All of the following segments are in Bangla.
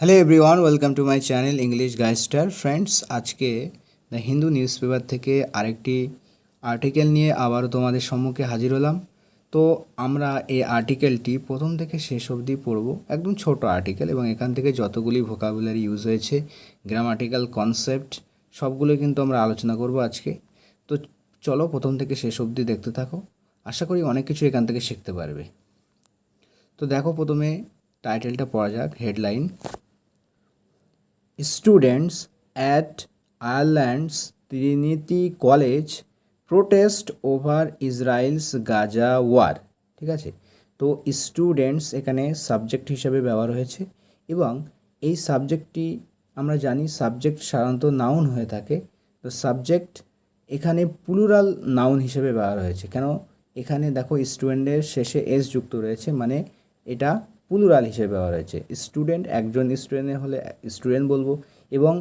Hello everyone welcome to my channel English গাইস্টার friends আজকে দ্য হিন্দু নিউজ থেকে আরেকটি আর্টিকেল নিয়ে আবারও তোমাদের সম্মুখে হাজির হলাম। তো আমরা এই আর্টিকেলটি প্রথম থেকে শেষ অবধি পড়ব। একদম ছোট আর্টিকেল এবং এখান থেকে যতগুলি ভোকাবুলারি ইউজ হয়েছে গ্রামাটিক্যাল কনসেপ্ট সবগুলো কিন্তু আমরা আলোচনা করব আজকে। তো চলো প্রথম থেকে শেষ অবধি দেখতে থাকো। আশা করি অনেক কিছু এখান থেকে শিখতে পারবে। তো দেখো প্রথমে টাইটেলটা পড়া যাক headline students at Ireland's Trinity College protest over Israel's Gaza war, ঠিক আছে? তো স্টুডেন্টস এখানে সাবজেক্ট হিসাবে ব্যবহার হয়েছে এবং এই সাবজেক্টটি আমরা জানি সাবজেক্ট সাধারণত নাউন হয়ে থাকে। তো সাবজেক্ট এখানে প্লুরাল নাউন হিসেবে ব্যবহার হয়েছে। কেন? এখানে দেখো স্টুডেন্টের শেষে এস যুক্ত রয়েছে মানে এটা প্লুরাল হিসেবে ব্যবহার হয়েছে স্টুডেন্ট একজন স্টুডেন্টের হলে স্টুডেন্ট বলব এবং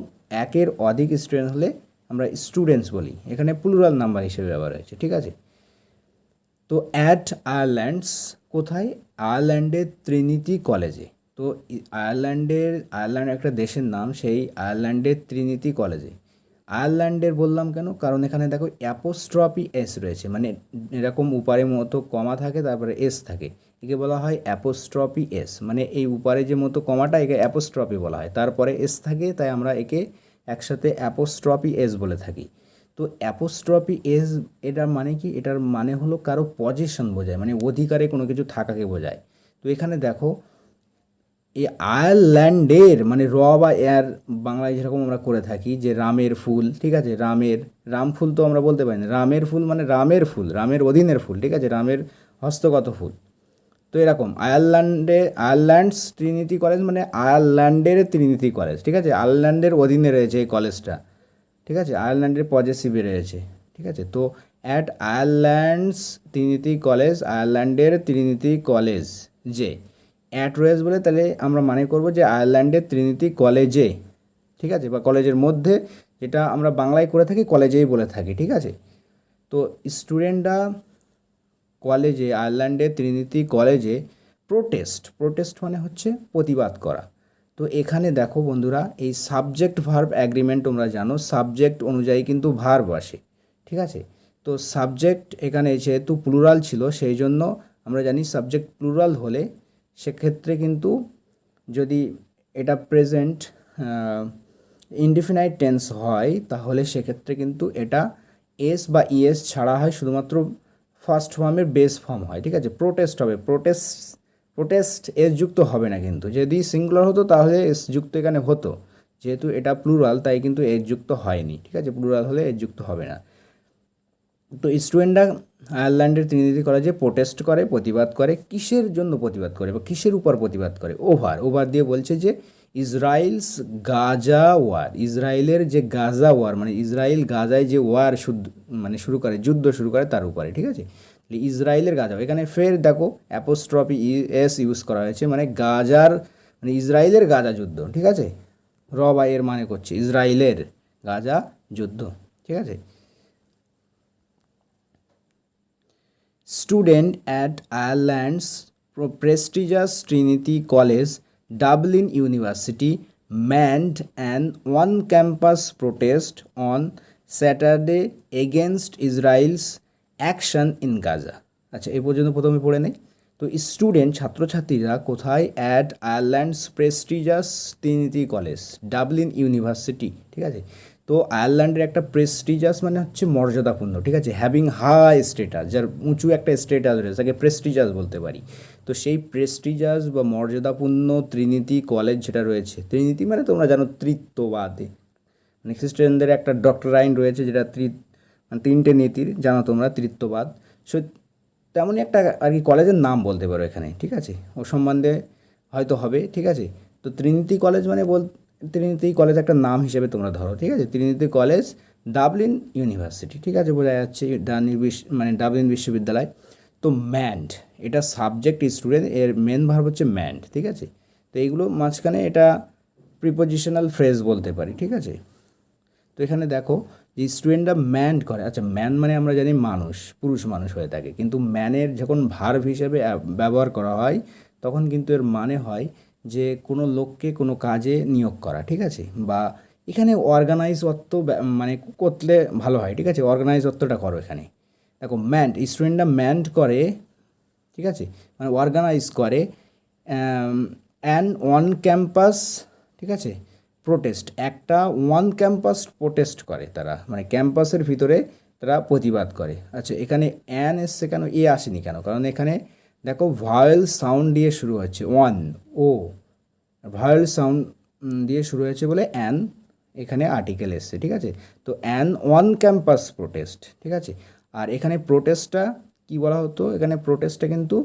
একের অধিক স্টুডেন্ট হলে আমরা স্টুডেন্টস বলি। এখানে প্লুরাল নাম্বার হিসেবে ব্যবহার হয়েছে, ঠিক আছে? তো অ্যাট আয়ারল্যান্ডস কোথায়? আয়ারল্যান্ডের ত্রিনিতি কলেজে তো আয়ারল্যান্ডের আয়ারল্যান্ড একটা দেশের নাম, সেই আয়ারল্যান্ডের ত্রিনিতি কলেজে আয়ারল্যান্ডের বললাম কেন? কারণ এখানে দেখো অ্যাপোস্ট্রপি এস রয়েছে। মানে এরকম উপারের মতো কমা থাকে, তারপরে এস থাকে। একে বলা হয় অ্যাপোস্ট্রপি এস। মানে এই উপারে যে মতো কমাটা, একে অ্যাপোস্ট্রপি বলা হয়। তারপরে এস থাকে, তাই আমরা একে একসাথে অ্যাপোস্ট্রপি এস বলে থাকি। তো অ্যাপোস্ট্রপি এস, এটার মানে কি? এটার মানে হলো কারও পজিশন বোঝায়। মানে অধিকারে কোনো কিছু থাকাকে বোঝায়। তো এখানে দেখো এই আয়ারল্যান্ডের মানে র বা এয়ার বাংলায় যেরকম আমরা করে থাকি, যে রামের ফুল, ঠিক আছে? রামের, রাম ফুল তো আমরা বলতে পারি না। রামের ফুল মানে রামের ফুল, রামের অধীনের ফুল, ঠিক আছে? রামের হস্তগত ফুল। তো এরকম, আয়ারল্যান্ডে, আয়ারল্যান্ডস ট্রিনিটি কলেজ মানে আয়ারল্যান্ডের ট্রিনিটি কলেজ, ঠিক আছে? আয়ারল্যান্ডের অধীনে রয়েছে এই কলেজটা, ঠিক আছে? আয়ারল্যান্ডের পজেসিভে রয়েছে, ঠিক আছে? তো অ্যাট আয়ারল্যান্ডস ট্রিনিটি কলেজ, আয়ারল্যান্ডের ট্রিনিটি কলেজ, যে অ্যাট রয়েস বলে তাহলে আমরা মানে করব যে আয়ারল্যান্ডের ট্রিনিটি কলেজে ঠিক আছে? বা কলেজের মধ্যে যেটা আমরা বাংলায় করে থাকি কলেজেই বলে থাকি, ঠিক আছে? তো স্টুডেন্টরা কলেজে আয়ারল্যান্ডের ত্রিনিতি কলেজে প্রোটেস্ট প্রোটেস্ট মানে হচ্ছে প্রতিবাদ করা। তো এখানে দেখো বন্ধুরা, এই সাবজেক্ট ভার্ব অ্যাগ্রিমেন্ট তোমরা জানো সাবজেক্ট অনুযায়ী কিন্তু ভার্ব আসে, ঠিক আছে? তো সাবজেক্ট এখানে যেহেতু প্লুরাল ছিল, সেই জন্য আমরা জানি সাবজেক্ট প্লুরাল হলে সেক্ষেত্রে কিন্তু যদি এটা প্রেজেন্ট ইনডিফিনাইট টেন্স হয়, তাহলে সেক্ষেত্রে কিন্তু এটা এস বা ইএস ছাড়া হয় শুধুমাত্র ফার্স্ট ফর্মের বেস ফর্ম হয়, ঠিক আছে? প্রোটেস্ট হবে প্রোটেস্ট প্রোটেস্ট এস যুক্ত হবে না কিন্তু। যদি সিঙ্গুলার হতো, তাহলে এস যুক্ত এখানে হতো। যেহেতু এটা প্লুরাল তাই কিন্তু এস যুক্ত হয়নি, ঠিক আছে? প্লুরাল হলে এস যুক্ত হবে না। তো স্টুডেন্টরা আয়ারল্যান্ডের ত্রিনিধি কলেজে প্রোটেস্ট করে, প্রতিবাদ করে, কিসের জন্য প্রতিবাদ করে বা কিসের উপর প্রতিবাদ করে? ওভার ওভার দিয়ে বলছে যে ইসরায়েলস গাজা ওয়ার, ইসরায়েলের যে গাজা ওয়ার মানে ইসরায়েল গাজায় যে ওয়ার মানে শুরু করে, যুদ্ধ শুরু করে তার উপরে, ঠিক আছে? ইসরায়েলের গাজা এখানে ফের দেখো অ্যাপোস্ট্রপি এস ইউজ করা হয়েছে মানে গাজার মানে ইসরায়েলের গাজা যুদ্ধ, ঠিক আছে? র বা এর মানে করছে, ইসরায়েলের গাজা যুদ্ধ, ঠিক আছে? At Ireland's pro- prestigious Trinity College, Dublin University, manned an on campus protest on Saturday against Israel's action in Gaza. আচ্ছা এই পর্যন্ত প্রথমে পড়ে নেই তো স্টুডেন্ট ছাত্রছাত্রীরা কোথায় at Ireland's prestigious Trinity College Dublin University ঠিক আছে তো আয়ারল্যান্ডের একটা প্রেস্টিজাস মানে হচ্ছে মর্যাদাপূর্ণ, ঠিক আছে? হ্যাভিং হাই স্টেটাস যার উঁচু একটা স্টেটাস রয়েছে, তাকে প্রেস্টিজাস বলতে পারি। তো সেই প্রেস্টিজাস বা মর্যাদাপূর্ণ ত্রিনীতি কলেজ যেটা রয়েছে, ত্রিনীতি মানে তোমরা জানো তৃত্ববাদে। মানে খ্রিস্টানদের একটা ডক্টর আইন রয়েছে যেটা ত্রি মানে তিনটে নীতির, জানো তোমরা, তৃত্ববাদ। সো তেমনই একটা আর কি কলেজের নাম বলতে পারো এখানে, ঠিক আছে? ও সম্বন্ধে হয়তো হবে, ঠিক আছে? তো ত্রিনীতি কলেজ মানে বল ত্রিনীতি কলেজ একটা নাম হিসেবে তোমরা ধরো, ঠিক আছে? ত্রিনীতি কলেজ, ডাবলিন ইউনিভার্সিটি, ঠিক আছে? বোঝা যাচ্ছে মানে ডাবলিন বিশ্ববিদ্যালয়। তো ম্যান্ড, এটা সাবজেক্ট স্টুডেন্ট, এর মেন ভার্ব হচ্ছে ম্যান্ড, ঠিক আছে? তো এইগুলো মাঝখানে এটা প্রিপোজিশনাল ফ্রেজ বলতে পারি, ঠিক আছে? তো এখানে দেখো যে স্টুডেন্টরা ম্যান করে আচ্ছা ম্যান মানে আমরা জানি মানুষ, পুরুষ মানুষ হয়ে থাকে। কিন্তু ম্যানের যখন ভার্ভ হিসেবে ব্যবহার করা হয়, তখন কিন্তু এর মানে হয় যে কোনো লোককে কোনো কাজে নিয়োগ করা, ঠিক আছে? বা এখানে অর্গানাইজ অর্থ মানে করলে ভালো হয়, ঠিক আছে? অর্গানাইজ অর্থটা করো এখানে। দেখো ম্যান্ড স্টুডেন্টরা ম্যান্ড করে, ঠিক আছে? মানে অর্গানাইজ করে অ্যান অন ক্যাম্পাস ঠিক আছে? প্রোটেস্ট একটা ওয়ান ক্যাম্পাস প্রোটেস্ট করে তারা। মানে ক্যাম্পাসের ভিতরে তারা প্রতিবাদ করে। আচ্ছা এখানে অ্যান এসছে কেন? এ আসেনি কেন? কারণ এখানে দেখো ভয়েল সাউন্ড দিয়ে শুরু হচ্ছে ওয়ান ও ভয়েল সাউন্ড দিয়ে শুরু হয়েছে বলে অ্যান এখানে আর্টিকেল এসছে, ঠিক আছে? তো অ্যান ওয়ান ক্যাম্পাস প্রোটেস্ট ঠিক আছে? আর এখানে প্রোটেস্টটা কি বলা হতো? এখানে প্রোটেস্টটা কিন্তু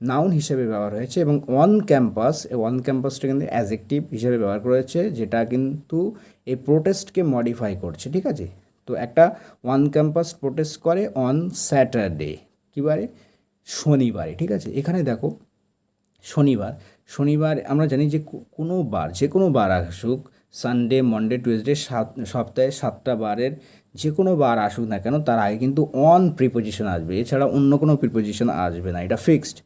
নাউন হিসেবে ব্যবহার হয়েছে এবং ওয়ান ক্যাম্পাস ওয়ান ক্যাম্পাসটা কিন্তু অ্যাজেক্টিভ হিসেবে ব্যবহার করা হয়েছে, যেটা কিন্তু এই প্রোটেস্টকে মডিফাই করছে, ঠিক আছে? তো একটা ওয়ান ক্যাম্পাস প্রোটেস্ট করে অন স্যাটারডে কী বারে? শনিবারে, ঠিক আছে? এখানে দেখো, শনিবার শনিবার আমরা জানি যে কোনো বার, যে কোনো বার আসুক সানডে মনডে টুয়েসডে সাত, সপ্তাহে সাতটা বারের যে কোনো বার আসুক না কেন, তার আগে কিন্তু অন প্রিপোজিশন আসবে। এছাড়া অন্য কোনো প্রিপোজিশন আসবে না। এটা ফিক্সড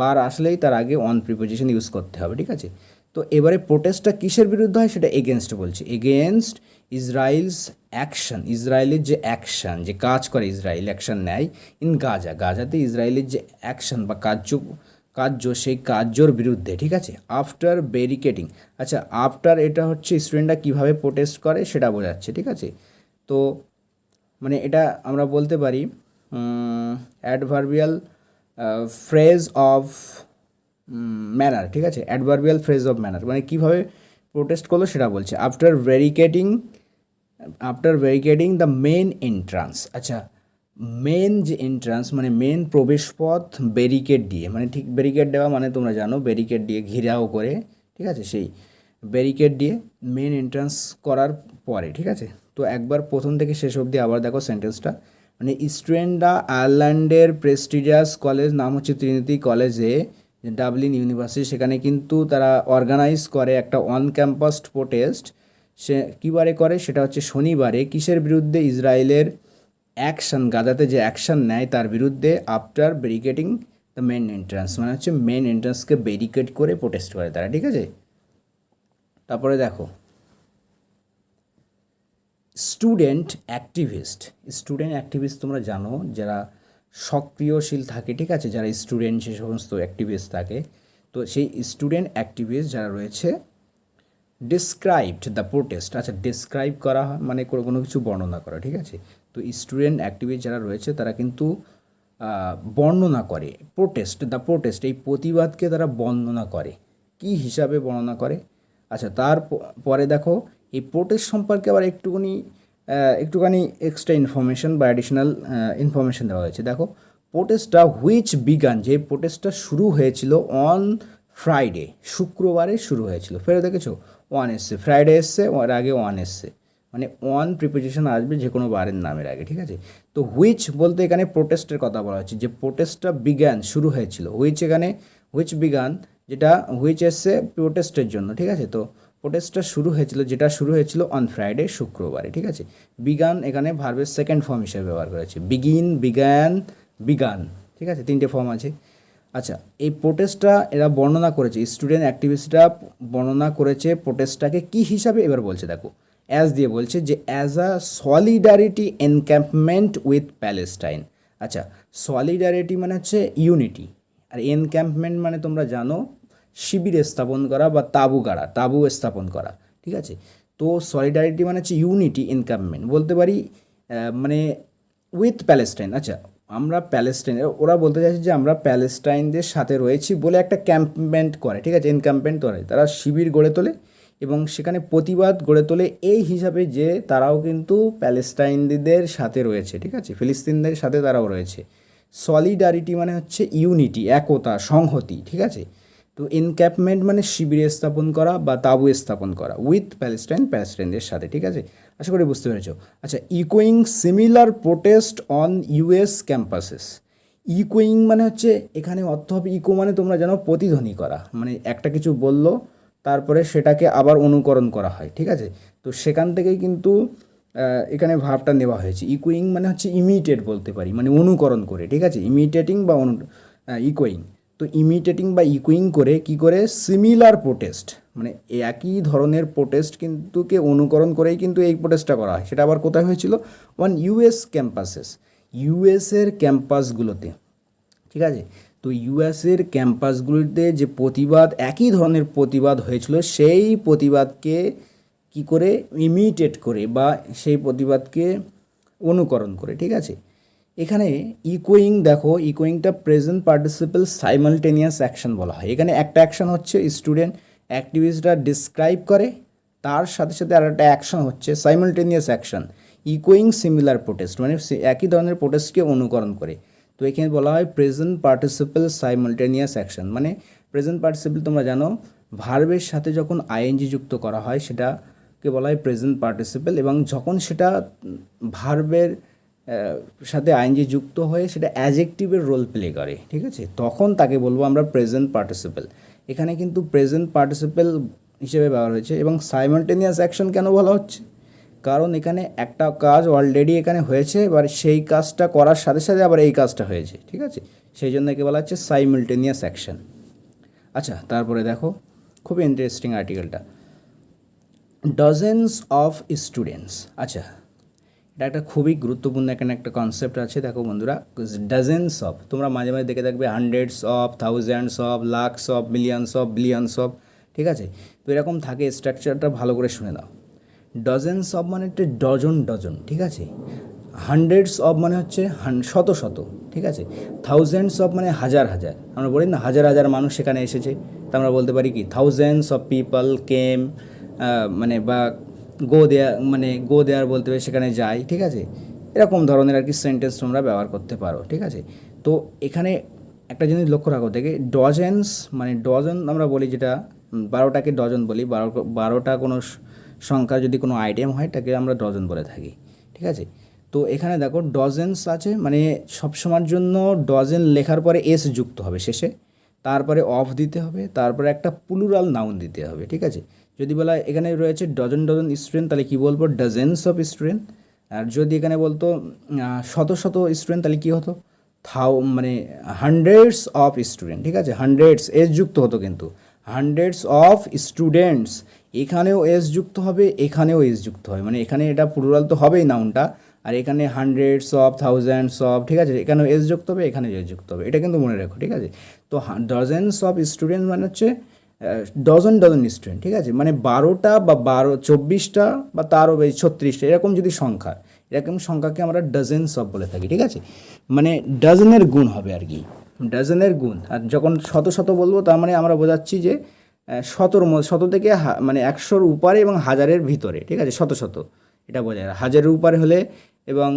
বার আসলেই তার আগে অন প্রিপোজিশন ইউজ করতে হবে, ঠিক আছে? তো এবারে প্রোটেস্টটা কিসের বিরুদ্ধে হয় সেটা এগেনস্ট বলছে। এগেনস্ট ইসরায়েলস অ্যাকশন ইসরায়েলের যে অ্যাকশন যে কাজ করে ইসরায়েল অ্যাকশন নেয় ইন গাজা গাজাতে ইসরায়েলের যে অ্যাকশন বা কার্য কার্য, সেই কার্যর বিরুদ্ধে, ঠিক আছে? আফটার ব্যারিকেডিং আচ্ছা আফটার এটা হচ্ছে স্টুডেন্টরা কীভাবে প্রোটেস্ট করে সেটা বোঝাচ্ছে, ঠিক আছে? তো মানে এটা আমরা বলতে পারি অ্যাডভার্বিয়াল ফ্রেজ অফ ম্যানার ঠিক আছে? অ্যাডভার্বিয়াল ফ্রেজ অফ ম্যানার মানে কীভাবে প্রোটেস্ট করল সেটা বলছে। After barricading after barricading the main entrance আচ্ছা মেন যে এন্ট্রান্স মানে মেন প্রবেশপথ ব্যারিকেড দিয়ে মানে ঠিক ব্যারিকেড দেওয়া মানে তোমরা জানো ব্যারিকেড দিয়ে ঘিরাও করে, ঠিক আছে? সেই ব্যারিকেড দিয়ে মেন এন্ট্রান্স করার পরে, ঠিক আছে? তো একবার প্রথম থেকে শেষ অবধি আবার দেখো সেন্টেন্সটা মানে স্টুডেন্টরা আয়ারল্যান্ডের প্রেস্টিজিয়াস কলেজ নাম হচ্ছে ত্রিনিতি কলেজে ডাবলিন ইউনিভার্সিটি সেখানে কিন্তু তারা অর্গানাইজ করে একটা অন ক্যাম্পাস প্রোটেস্ট সে কী বারে করে? সেটা হচ্ছে শনিবারে। কিসের বিরুদ্ধে ইসরায়েলের অ্যাকশন গাজাতে যে অ্যাকশন নেয়, তার বিরুদ্ধে after barricading the main entrance মানে হচ্ছে মেন এন্ট্রান্সকে ব্যারিকেড করে প্রোটেস্ট করে তারা, ঠিক আছে? তারপরে দেখো। Student activist. স্টুডেন্ট অ্যাক্টিভিস্ট তোমরা জানো, যারা সক্রিয়শীল থাকে, ঠিক আছে? যারা স্টুডেন্ট, সে সমস্ত অ্যাক্টিভিস্ট থাকে। তো সেই স্টুডেন্ট অ্যাক্টিভিস্ট যারা রয়েছে ডিসক্রাইবড দ্য প্রোটেস্ট আচ্ছা ডিসক্রাইব করা হয় মানে কোনো কোনো কিছু বর্ণনা করা, ঠিক আছে? তো স্টুডেন্ট অ্যাক্টিভিস্ট যারা রয়েছে, তারা কিন্তু বর্ণনা করে প্রোটেস্ট দ্য প্রোটেস্ট এই প্রতিবাদকে তারা বর্ণনা করে। কি হিসাবে বর্ণনা করে? আচ্ছা তার পরে দেখো এই প্রোটেস্ট সম্পর্কে আবার একটুখানি একটুখানি এক্সট্রা ইনফরমেশন বা অ্যাডিশনাল ইনফরমেশন দেওয়া হয়েছে। দেখো প্রোটেস্টটা হুইচ বিগান যে প্রোটেস্টটা শুরু হয়েছিল অন ফ্রাইডে শুক্রবারে শুরু হয়েছিল। ফেরত দেখেছ? ওয়ান এসছে। ফ্রাইডে এসছে ওর আগে ওয়ান এসছে। মানে ওয়ান প্রিপোজিশন আসবে যে কোনো বারের নামের আগে, ঠিক আছে? তো হুইচ বলতে এখানে প্রোটেস্টের কথা বলা হচ্ছে যে প্রোটেস্টটা বিজ্ঞান শুরু হয়েছিল। হুইচ এখানে হুইচ বিগান যেটা হুইচ এসছে প্রোটেস্টের জন্য, ঠিক আছে? তো প্রোটেস্টটা শুরু হয়েছিল, যেটা শুরু হয়েছিল অন ফ্রাইডে শুক্রবারে, ঠিক আছে? বিগান এখানে ভার্বের সেকেন্ড ফর্ম হিসেবে ব্যবহার করেছে বিগিন বিজ্ঞান বিগান ঠিক আছে? তিনটে ফর্ম আছে। আচ্ছা এই প্রোটেস্টটা এরা বর্ণনা করেছে স্টুডেন্ট অ্যাক্টিভিস্টরা বর্ণনা করেছে প্রোটেস্টটাকে কি হিসাবে? এবার বলছে, দেখো অ্যাজ দিয়ে বলছে যে as a solidarity encampment with Palestine আচ্ছা সলিডারিটি মানে হচ্ছে ইউনিটি আর এনক্যাম্পমেন্ট মানে তোমরা জানো শিবির স্থাপন করা বা তাঁবু গাড়া, তাঁবু স্থাপন করা, ঠিক আছে? তো সলিডারিটি মানে হচ্ছে ইউনিটি এনক্যাম্পমেন্ট বলতে পারি মানে উইথ প্যালেস্টাইন আচ্ছা আমরা প্যালেস্টাইন ওরা বলতে চাইছে যে আমরা প্যালেস্টাইনদের সাথে রয়েছি বলে একটা ক্যাম্পমেন্ট করে, ঠিক আছে? এনক্যাম্পমেন্ট করে, তারা শিবির গড়ে তোলে এবং সেখানে প্রতিবাদ গড়ে তোলে এই হিসাবে যে তারাও কিন্তু প্যালেস্টাইনদের সাথে রয়েছে, ঠিক আছে? ফিলিস্তিনদের সাথে তারাও রয়েছে। সলিডারিটি মানে হচ্ছে ইউনিটি একতা, সংহতি, ঠিক আছে? তো এনক্যাপমেন্ট মানে শিবিরে স্থাপন করা বা তাঁবু স্থাপন করা উইথ প্যালেস্টাইন প্যালেস্টাইনদের সাথে, ঠিক আছে? আশা করি বুঝতে পেরেছ। আচ্ছা ইকোয়িং similar protest on US campuses ইকোয়িং মানে হচ্ছে এখানে অর্থ হবে ইকো মানে তোমরা জানো প্রতিধ্বনি করা। মানে একটা কিছু বলল, তারপরে সেটাকে আবার অনুকরণ করা হয়, ঠিক আছে? তো সেখান থেকেই কিন্তু এখানে ভাবটা নেওয়া হয়েছে। ইকুইং মানে হচ্ছে ইমিটেট বলতে পারি মানে অনুকরণ করে, ঠিক আছে? ইমিটেটিং বা অনু ইকোয়িং তো ইমিটেটিং বা ইকুইং করে কি করে? সিমিলার প্রোটেস্ট মানে একই ধরনের প্রোটেস্ট কিন্তু কে অনুকরণ করেই কিন্তু এই প্রোটেস্টটা করা হয়। সেটা আবার কোথায় হয়েছিল? ওয়ান ইউএস ক্যাম্পাসেস ইউএসের ক্যাম্পাসগুলোতে ঠিক আছে? তো ইউএসের ক্যাম্পাসগুলিতে যে প্রতিবাদ, একই ধরনের প্রতিবাদ হয়েছিল, সেই প্রতিবাদকে কি করে? ইমিটেট করে বা সেই প্রতিবাদকে অনুকরণ করে। ঠিক আছে? এখানে ইকোয়িং দেখো ইকোয়িংটা প্রেজেন্ট পার্টিসিপেল সাইমালটেনিয়াস অ্যাকশন বলা হয়। এখানে একটা অ্যাকশন হচ্ছে স্টুডেন্ট অ্যাক্টিভিস্টরা ডিসক্রাইব করে, তার সাথে সাথে আর একটা অ্যাকশন হচ্ছে সাইমালটেনিয়াস অ্যাকশন ইকোয়িং সিমিলার প্রোটেস্ট মানে একই ধরনের প্রোটেস্টকে অনুকরণ করে। তো এখানে বলা হয় প্রেজেন্ট পার্টিসিপেল সাইমালটেনিয়াস অ্যাকশন মানে প্রেজেন্ট পার্টিসিপেল তোমরা জানো ভার্বের সাথে যখন আইএনজি যুক্ত করা হয়, সেটাকে বলা হয় প্রেজেন্ট পার্টিসিপেল এবং যখন সেটা ভার্বের সাথে আইএনজি যুক্ত হয়ে সেটা অ্যাজেক্টিভের রোল প্লে করে, ঠিক আছে? তখন তাকে বলব আমরা প্রেজেন্ট পার্টিসিপেল এখানে কিন্তু প্রেজেন্ট পার্টিসিপেল হিসেবে ব্যবহার হয়েছে এবং সাইমালটেনিয়াস অ্যাকশন কেন বলা হচ্ছে? কারণ এখানে একটা কাজ অলরেডি এখানে হয়েছে, এবার সেই কাজটা করার সাথে সাথে আবার এই কাজটা হয়েছে, ঠিক আছে? সেই জন্য একে বলা হচ্ছে সাইমালটেনিয়াস অ্যাকশন আচ্ছা তারপরে দেখো, খুব ইন্টারেস্টিং আর্টিকেলটা ডজেন্স অফ স্টুডেন্টস আচ্ছা এটা একটা খুবই গুরুত্বপূর্ণ এখানে একটা কনসেপ্ট আছে। দেখো বন্ধুরা ডজেন্স অফ তোমরা মাঝে মাঝে দেখে থাকবে hundreds of thousands of lakhs of millions of billions of ঠিক আছে? তো এরকম থাকে স্ট্রাকচারটা ভালো করে শুনে নাও। ডজেন্স অফ মানে একটা ডজন ডজন ঠিক আছে? হান্ড্রেডস অফ মানে হচ্ছে শত শত, ঠিক আছে? থাউজেন্ডস অফ মানে হাজার হাজার। আমরা বলি না হাজার হাজার মানুষ সেখানে এসেছে। তা আমরা বলতে পারি কি? থাউজেন্ডস অফ পিপল কেম মানে বা গো দেয়ার মানে গো দেয়ার বলতে পারি সেখানে যাই, ঠিক আছে? এরকম ধরনের আর কি সেন্টেন্স তোমরা ব্যবহার করতে পারো, ঠিক আছে? তো এখানে একটা জিনিস লক্ষ্য রাখো, দেখে ডজেন্স মানে ডজন আমরা বলি যেটা বারোটাকে ডজন বলি, বারো, বারোটা কোনো স- সংখ্যা যদি কোনো আইটেম হয়, তাকে আমরা ডজন বলে থাকি, ঠিক আছে? তো এখানে দেখো ডজেন্স আছে মানে সবসময়ের জন্য ডজেন লেখার পরে এস যুক্ত হবে শেষে, তারপরে অফ দিতে হবে, তারপরে একটা প্লুরাল নাউন দিতে হবে, ঠিক আছে? যদি বলা এখানে রয়েছে ডজন ডজন স্টুডেন্ট তাহলে কী বলব? ডজেন্স অফ স্টুডেন্ট আর যদি এখানে বলতো শত শত স্টুডেন্ট তাহলে কী হতো? থাও মানে হান্ড্রেডস অফ স্টুডেন্ট ঠিক আছে? হান্ড্রেডস এস যুক্ত হতো কিন্তু। হান্ড্রেডস অফ স্টুডেন্টস এখানেও এস যুক্ত হবে, এখানেও এস যুক্ত হবে। মানে এখানে এটা প্লুরাল তো হবেই নাউনটা আর এখানে হান্ড্রেডস অফ থাউজেন্ডস অফ ঠিক আছে? এখানেও এস যুক্ত হবে এখানে এস যুক্ত হবে। এটা কিন্তু মনে রাখো, ঠিক আছে? তো ডজেন্স অফ স্টুডেন্ট মানে হচ্ছে ডজন ডজন স্টুডেন্ট ঠিক আছে? মানে বারোটা বা বারো, চব্বিশটা বা তারও বেশি, ছত্রিশটা, এরকম যদি সংখ্যা, এরকম সংখ্যাকে আমরা ডজেন্স অফ বলে থাকি, ঠিক আছে? মানে ডজনের গুণ হবে আর কি ডজনের গুণ। আর যখন শত শত বলব, তার মানে আমরা বোঝাচ্ছি যে শতর শত থেকে মানে একশোর উপরে এবং হাজারের ভিতরে, ঠিক আছে? শত শত, এটা বোঝায়। হাজারের উপরে হলে এবং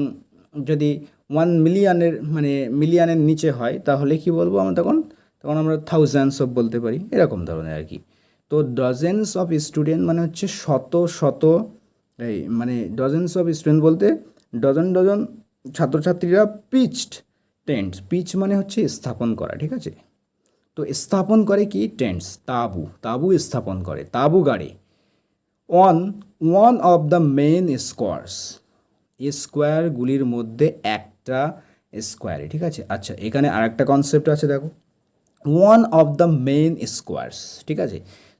যদি ওয়ান মিলিয়নের মানে মিলিয়নের নিচে হয়, তাহলে কি বলব আমরা তখন তখন আমরা থাউজেন্ডস অফ বলতে পারি, এরকম ধরনের আর কি। তো ডজেন্স অফ স্টুডেন্ট মানে হচ্ছে শত শত, এই মানে ডজেন্স অফ স্টুডেন্ট বলতে ডজন ডজন ছাত্রছাত্রীরা পিচড টেন্টস পিচ মানে হচ্ছে স্থাপন করা, ঠিক আছে? তো স্থাপন করে কি? টেন্টস তাবু। তাবু স্থাপন করে, তাবু গাড়ি। On one of the main squares স্কোয়ারগুলির মধ্যে একটা স্কোয়ারে ঠিক আছে? আচ্ছা এখানে আরেকটা কনসেপ্ট আছে, দেখো। One of the main squares ঠিক আছে?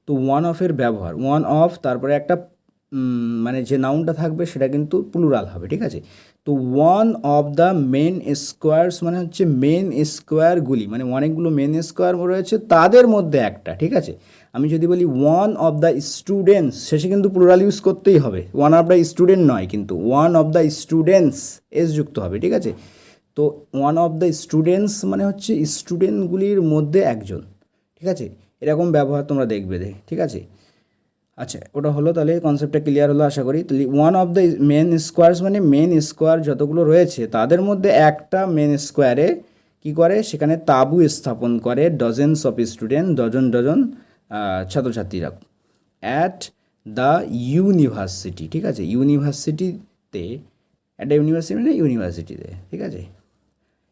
তো ওয়ান অফের ব্যবহার ওয়ান অফ তারপরে একটা মানে যে নাউনটা থাকবে সেটা কিন্তু প্লুরাল হবে, ঠিক আছে? তো one of the main squares মানে হচ্ছে মেন স্কোয়ারগুলি মানে অনেকগুলো মেন স্কোয়ার রয়েছে তাদের মধ্যে একটা, ঠিক আছে? আমি যদি বলি ওয়ান অফ দ্য স্টুডেন্টস শেষে কিন্তু প্লুরাল ইউজ করতেই হবে। ওয়ান অফ দ্য স্টুডেন্ট নয় কিন্তু one of the students S যুক্ত হবে, ঠিক আছে? তো ওয়ান অফ দ্য স্টুডেন্টস মানে হচ্ছে স্টুডেন্টগুলির মধ্যে একজন, ঠিক আছে? এরকম ব্যবহার তোমরা দেখবে দে, ঠিক আছে? আচ্ছা ওটা হলো তাহলে কনসেপ্টটা ক্লিয়ার হলো আশা করি। তাহলে one of the main squares মানে মেন স্কোয়ার যতগুলো রয়েছে, তাদের মধ্যে একটা মেন স্কোয়ারে কি করে? সেখানে তাঁবু স্থাপন করে dozens of student dozen dozen ছাত্রছাত্রীরা অ্যাট দ্য ইউনিভার্সিটি ঠিক আছে? ইউনিভার্সিটিতে একটা ইউনিভার্সিটি মানে ইউনিভার্সিটিতে ঠিক আছে?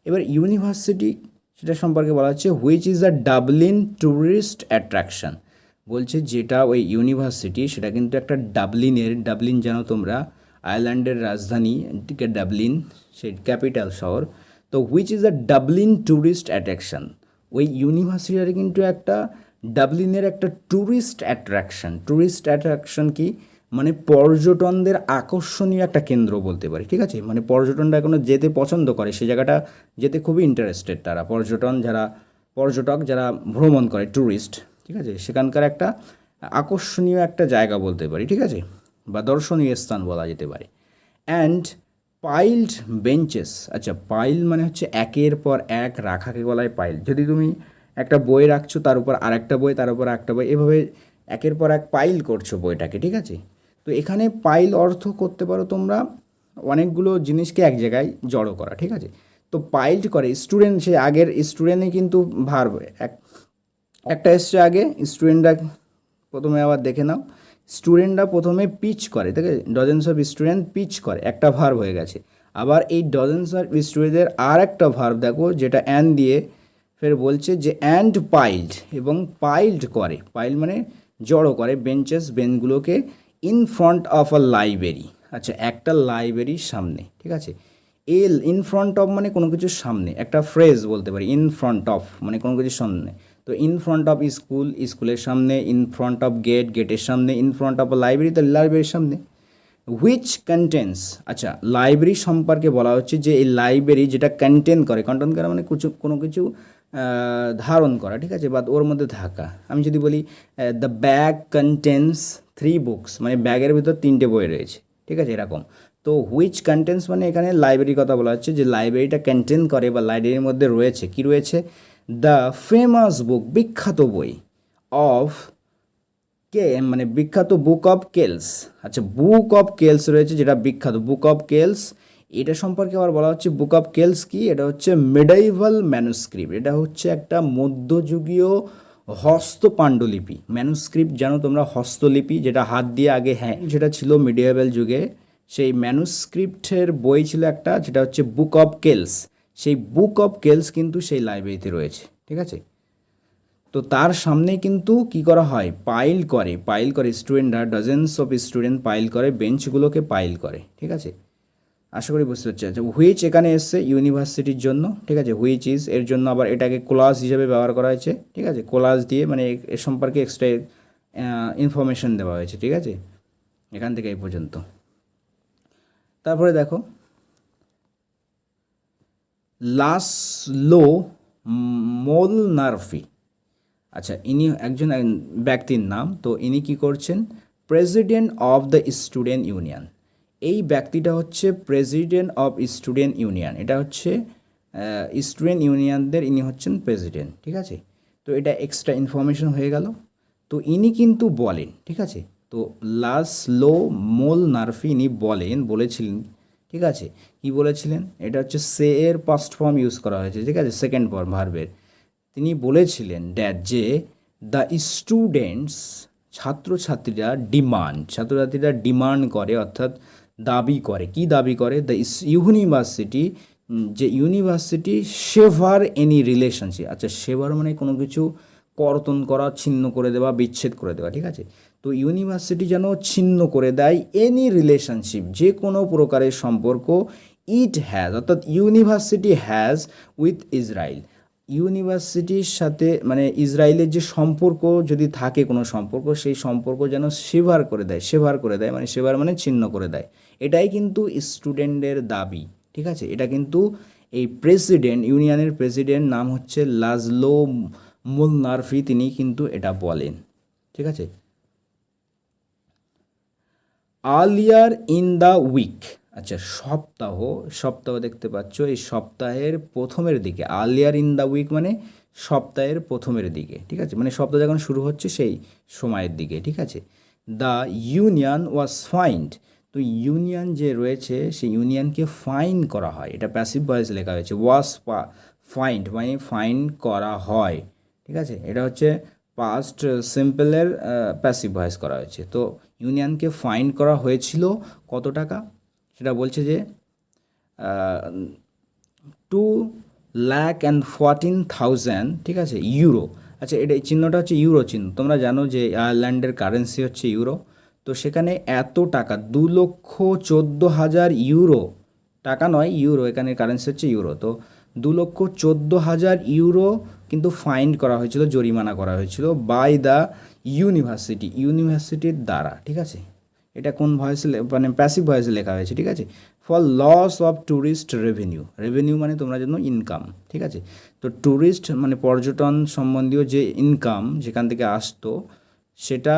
এবার ইউনিভার্সিটি সেটা সম্পর্কে বলা হচ্ছে which is the Dublin tourist attraction বলছে যেটা ওই ইউনিভার্সিটি, সেটা কিন্তু একটা ডাবলিনের ডাবলিন জানো তোমরা আয়ারল্যান্ডের রাজধানী ডাবলিন সেই ক্যাপিটাল শহর। তো which is the Dublin tourist attraction ওই ইউনিভার্সিটির কিন্তু একটা ডাবলিনের একটা ট্যুরিস্ট অ্যাট্রাকশন ট্যুরিস্ট অ্যাট্রাকশন কি? মানে পর্যটনদের আকর্ষণীয় একটা কেন্দ্র বলতে পারি, ঠিক আছে? মানে পর্যটনরা এখনও যেতে পছন্দ করে সেই জায়গাটা যেতে খুবই ইন্টারেস্টেড তারা। পর্যটন যারা, পর্যটক যারা ভ্রমণ করে ট্যুরিস্ট ঠিক আছে? সেখানকার একটা আকর্ষণীয় একটা জায়গা বলতে পারি, ঠিক আছে? বা দর্শনীয় স্থান বলা যেতে পারে। অ্যান্ড পাইলড বেঞ্চেস আচ্ছা পাইল মানে হচ্ছে একের পর এক রাখাকে বলা হয় পাইল যদি তুমি একটা বই রাখছো, তার উপর আরেকটা বই, তার উপর একটা বই, এভাবে একের পর এক পাইল করছ বইটাকে, ঠিক আছে? তো এখানে পাইল অর্থ করতে পারো তোমরা অনেকগুলো জিনিসকে এক জায়গায় জড়ো করা, ঠিক আছে? তো পাইল্ড করে? স্টুডেন্ট সে আগের স্টুডেন্টই কিন্তু ভার এক, একটা এসছে আগে স্টুডেন্টরা প্রথমে আবার দেখে নাও। স্টুডেন্টরা প্রথমে পিচ করে, ঠিক আছে? ডজেন্স অফ স্টুডেন্ট পিচ করে, একটা ভার্ব হয়ে গেছে। আবার এই ডজেন্স অফ স্টুডেন্টদের আর একটা ভার্ব দেখো, যেটা অ্যান দিয়ে ফের বলছে যে অ্যান্ড পাইল্ড এবং পাইল্ড করে। পাইল মানে জড়ো করে benches বেঞ্চগুলোকে in front of a library আচ্ছা একটা লাইব্রেরির সামনে, ঠিক আছে? এল ইন ফ্রন্ট অফ মানে কোনো কিছুর সামনে, একটা ফ্রেজ বলতে পারি ইন ফ্রন্ট অফ মানে কোনো কিছুর সামনে। তো ইন ফ্রন্ট অফ স্কুল স্কুলের সামনে ইন ফ্রন্ট অফ গেট গেটের সামনে ইন ফ্রন্ট অফ লাইব্রেরি তো লাইব্রেরির সামনে। হুইচ কন্টেন্স আচ্ছা লাইব্রেরি সম্পর্কে বলা হচ্ছে যে এই লাইব্রেরি যেটা কন্টেন করে কন্টেন করে মানে কিছু, কোনো কিছু ধারণ করা, ঠিক আছে? বা ওর মধ্যে থাকা। আমি যদি বলি the bag contains three books মানে ব্যাগের ভিতর তিনটে বই রয়েছে, ঠিক আছে, এরকম। তো হুইচ কন্টেন্স মানে এখানে লাইব্রেরির কথা বলা হচ্ছে, যে লাইব্রেরিটা কন্টেন করে বা লাইব্রেরির মধ্যে রয়েছে, কি রয়েছে? দ্য ফেমাস বুক বিখ্যাত বই অফ কে মানে বিখ্যাত বুক অফ কেলস আচ্ছা বুক অফ কেলস রয়েছে, যেটা বিখ্যাত বুক অফ কেলস এটা সম্পর্কে আবার বলা হচ্ছে বুক অফ কেলস কি? এটা হচ্ছে মেডাইভাল ম্যানুস্ক্রিপ্ট এটা হচ্ছে একটা মধ্যযুগীয় হস্ত পাণ্ডুলিপি ম্যানুস্ক্রিপ্ট জানো তোমরা, হস্তলিপি, যেটা হাত দিয়ে আগে হ্যাঁ যেটা ছিল মিডিয়াবেল যুগে, সেই ম্যানুস্ক্রিপ্টের বই ছিল একটা, যেটা হচ্ছে বুক অফ কেলস সেই বুক অফ কেলস কিন্তু সেই লাইব্রেরিতে রয়েছে, ঠিক আছে? তো তার সামনে কিন্তু কি করা হয়? পাইল করে পাইল করে স্টুডেন্টরা ডজেন্স অফ স্টুডেন্ট পাইল করে বেঞ্চগুলোকে পাইল করে, ঠিক আছে? আশা করি বুঝতে পারছি আচ্ছা হুইচ এখানে এসছে? ইউনিভার্সিটির জন্য, ঠিক আছে? হুইচ ইজ এর জন্য আবার এটাকে কোলাস হিসেবে ব্যবহার করা হয়েছে, ঠিক আছে? কোলাস দিয়ে মানে এ- সম্পর্কে এক্সট্রা ইনফরমেশন দেওয়া হয়েছে, ঠিক আছে? এখান থেকে এই পর্যন্ত। তারপরে দেখো লাসলো মোলনারফি আচ্ছা ইনি একজন ব্যক্তির নাম, তো ইনি কি করছেন? President of the student union এই ব্যক্তিটা হচ্ছে প্রেসিডেন্ট অফ স্টুডেন্ট ইউনিয়ন এটা হচ্ছে স্টুডেন্ট ইউনিয়নদের ইনি হচ্ছেন প্রেসিডেন্ট ঠিক আছে? তো এটা এক্সট্রা ইনফরমেশন হয়ে গেল। তো ইনি কিন্তু বলেন, ঠিক আছে? তো লাসলো মোল নারফি ইনি বলেন, বলেছিলেন, ঠিক আছে? কি বলেছিলেন? এটা হচ্ছে সে এর পাস্ট ফর্ম ইউজ করা হয়েছে, ঠিক আছে? সেকেন্ড ফর্ম ভার্বের তিনি বলেছিলেন ড্যাট যে দ্য স্টুডেন্টস ছাত্রছাত্রীরা ডিমান্ড ছাত্রছাত্রীরা ডিমান্ড করে, অর্থাৎ দাবি করে। কি দাবি করে? দ্য ইউনিভার্সিটি যে ইউনিভার্সিটি সেভার এনি রিলেশনশিপ আচ্ছা সেভার মানে কোনো কিছু কর্তন করা, ছিন্ন করে দেওয়া, বিচ্ছেদ করে দেওয়া, ঠিক আছে? তো ইউনিভার্সিটি যেন ছিন্ন করে দেয় এনি রিলেশনশিপ যে কোনো প্রকারের সম্পর্ক ইট হ্যাজ অর্থাৎ ইউনিভার্সিটি হ্যাজ উইথ ইসরায়েল ইউনিভার্সিটির সাথে মানে ইসরায়েলের যে সম্পর্ক যদি থাকে কোনো সম্পর্ক, সেই সম্পর্ক যেন সেভার করে দেয়, সেভার করে দেয় মানে সেভার মানে ছিন্ন করে দেয়। এটাই কিন্তু স্টুডেন্টের দাবি, ঠিক আছে? এটা কিন্তু এই প্রেসিডেন্ট ইউনিয়নের প্রেসিডেন্ট নাম হচ্ছে লাজলো মুলনারফি, তিনি কিন্তু এটা বলেন, ঠিক আছে? আর্লিয়ার ইন দ্য উইক আচ্ছা সপ্তাহ সপ্তাহ দেখতে পাচ্ছ, এই সপ্তাহের প্রথমের দিকে আর্লিয়ার ইন দ্য উইক মানে সপ্তাহের প্রথমের দিকে, ঠিক আছে? মানে সপ্তাহ যখন শুরু হচ্ছে, সেই সময়ের দিকে, ঠিক আছে? দ্য ইউনিয়ন ওয়াজ ফাইন্ড তো ইউনিয়ন যে রয়েছে, সেই ইউনিয়নকে ফাইন করা হয়। এটা প্যাসিভ ভয়েস লেখা হয়েছে। ওয়াস পা ফাইন্ড মানে ফাইন করা হয়। ঠিক আছে? এটা হচ্ছে পাস্ট সিম্পলের প্যাসিভ ভয়েস করা হয়েছে। তো ইউনিয়নকে ফাইন করা হয়েছিল কত টাকা? সেটা বলছে যে two lakh and fourteen thousand ঠিক আছে? ইউরো আচ্ছা এটা চিহ্নটা হচ্ছে ইউরো চিহ্ন। তোমরা জানো যে আয়ারল্যান্ডের কারেন্সি হচ্ছে ইউরো তো সেখানে এত টাকা, দু লক্ষ চোদ্দ হাজার ইউরো, টাকা নয়, ইউরো, এখানে কারেন্সি হচ্ছে ইউরো, তো দু লক্ষ চোদ্দ হাজার ইউরো কিন্তু ফাইন করা হয়েছিল, জরিমানা করা হয়েছিল বাই দ্য ইউনিভার্সিটি ইউনিভার্সিটির দ্বারা, ঠিক আছে? এটা কোন ভয়েসে মানে প্যাসিভ ভয়েসে লেখা হয়েছে, ঠিক আছে? For loss of tourist revenue revenue মানে তোমরা জন্য ইনকাম ঠিক আছে? তো ট্যুরিস্ট মানে পর্যটন সম্বন্ধীয় যে ইনকাম যেখান থেকে আসতো, সেটা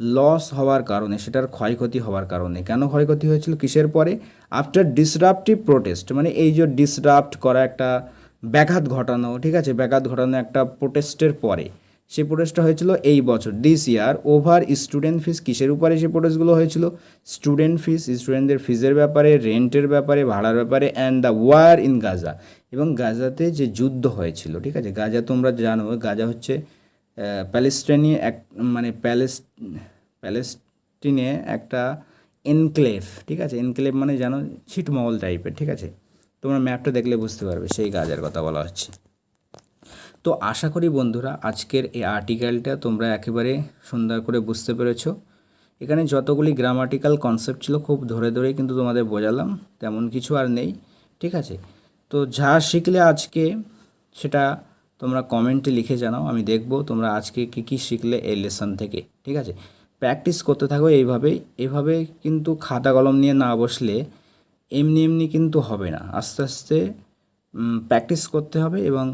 লস হওয়ার কারণে, সেটার ক্ষয়ক্ষতি হওয়ার কারণে। কেন ক্ষয়ক্ষতি হয়েছিল? কিসের পরে? আফটার ডিসরাপটিভ প্রোটেস্ট মানে এই যে ডিসরাপ্ট করা একটা ব্যাঘাত ঘটানো, ঠিক আছে? ব্যাঘাত ঘটানো একটা প্রোটেস্টের পরে সেই প্রোটেস্টটা হয়েছিল এই বছর this year over student fees কিসের উপরে সেই প্রোটেস্টগুলো হয়েছিল? স্টুডেন্ট ফিস স্টুডেন্টদের ফিজের ব্যাপারে রেন্টের ব্যাপারে, ভাড়ার ব্যাপারে and the war in Gaza এবং গাজাতে যে যুদ্ধ হয়েছিল, ঠিক আছে? গাজা তোমরা জানো গাজা হচ্ছে প্যালেস্টাইনি এক মানে প্যালেস প্যালেস্টিনে একটা এনক্লেভ, ঠিক আছে? এনক্লেভ মানে জানো ছিটমহল টাইপের, ঠিক আছে? তোমরা ম্যাপটা দেখলে বুঝতে পারবে, সেই গাজার কথা বলা হচ্ছে। তো আশা করি বন্ধুরা, আজকের এই আর্টিকেলটা তোমরা একেবারে সুন্দর করে বুঝতে পেরেছ। এখানে যতগুলি গ্রামাটিক্যাল কনসেপ্ট ছিল, খুব ধরে ধরে কিন্তু তোমাদের বোঝালাম, তেমন কিছু আর নেই, ঠিক আছে? তো যা শিখলে আজকে সেটা তোমরা কমেন্টে লিখে জানাও, আমি দেখব তোমরা আজকে কী কী শিখলে এই লেসন থেকে, ঠিক আছে? প্র্যাকটিস করতে থাকো এইভাবেই, এভাবে কিন্তু খাতা কলম নিয়ে না বসলে এমনি এমনি কিন্তু হবে না। আস্তে আস্তে প্র্যাকটিস করতে হবে এবং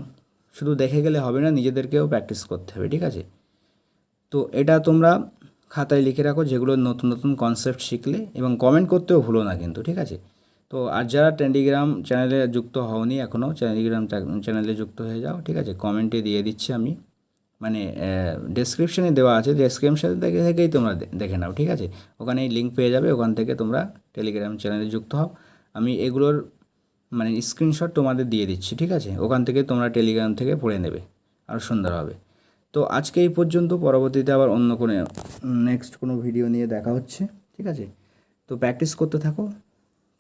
শুধু দেখে গেলে হবে না, নিজেদেরকেও প্র্যাকটিস করতে হবে, ঠিক আছে? তো এটা তোমরা খাতায় লিখে রাখো, যেগুলো নতুন নতুন কনসেপ্ট শিখলে এবং কমেন্ট করতেও ভুলো না কিন্তু, ঠিক আছে? তো আর যারা টেলিগ্রাম চ্যানেলে যুক্ত হওনি এখনও টেলিগ্রাম চ্যানেলে যুক্ত হয়ে যাও, ঠিক আছে? কমেন্টে দিয়ে দিচ্ছি আমি। মানে ডেসক্রিপশনে দেওয়া আছে ডেসক্রিপশন থেকে থেকেই তোমরা দেখে নাও, ঠিক আছে? ওখানে লিঙ্ক পেয়ে যাবে, ওখান থেকে তোমরা টেলিগ্রাম চ্যানেলে যুক্ত হও। আমি এগুলোর মানে স্ক্রিনশট তোমাদের দিয়ে দিচ্ছি, ঠিক আছে? ওখান থেকে তোমরা টেলিগ্রাম থেকে পড়ে নেবে, আর সুন্দর হবে। তো আজকে এই পর্যন্ত, পরবর্তীতে আবার অন্য কোনো নেক্সট কোনো ভিডিও নিয়ে দেখা হচ্ছে, ঠিক আছে? তো প্র্যাকটিস করতে থাকো।